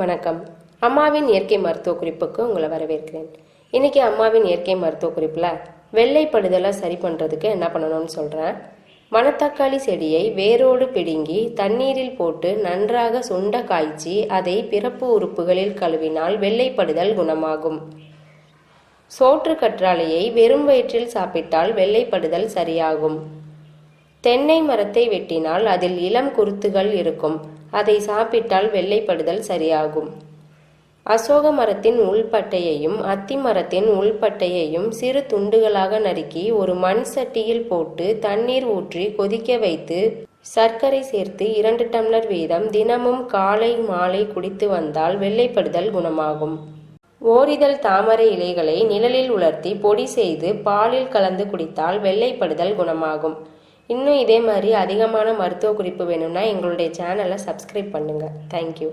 வணக்கம். அம்மாவின் இயற்கை மருத்துவ குறிப்புக்கு உங்களை வரவேற்கிறேன். இன்னைக்கு அம்மாவின் இயற்கை மருத்துவ குறிப்பில் வெள்ளைப்படுதலை சரி பண்ணுறதுக்கு என்ன பண்ணணும்னு சொல்கிறேன் மணத்தக்காளி செடியை வேரோடு பிடுங்கி தண்ணீரில் போட்டு நன்றாக சுண்ட காய்ச்சி அதை பிறப்பு உறுப்புகளில் கழுவினால் வெள்ளைப்படுதல் குணமாகும். சோற்று கற்றாழையை வெறும் வயிற்றில் சாப்பிட்டால் வெள்ளைப்படுதல் சரியாகும். தென்னை மரத்தை வெட்டினால் அதில் இளம் குருத்துகள் இருக்கும். அதை சாப்பிட்டால் வெள்ளைப்படுதல் சரியாகும். அசோக மரத்தின் உள்பட்டையையும் அத்தி மரத்தின் உள்பட்டையையும் சிறு துண்டுகளாக நறுக்கி ஒரு மண் சட்டியில் போட்டு தண்ணீர் ஊற்றி கொதிக்க வைத்து சர்க்கரை சேர்த்து இரண்டு டம்ளர் வீதம் தினமும் காலை மாலை குடித்து வந்தால் வெள்ளைப்படுதல் குணமாகும். ஓரிதழ் தாமரை இலைகளை நிழலில் உலர்த்தி பொடி செய்து பாலில் கலந்து குடித்தால் வெள்ளைப்படுதல் குணமாகும். இன்னும் இதே மாதிரி அதிகமான மருத்துவ குறிப்பு வேணும்னா எங்களுடைய சேனலை சப்ஸ்கிரைப் பண்ணுங்கள் தேங்க்யூ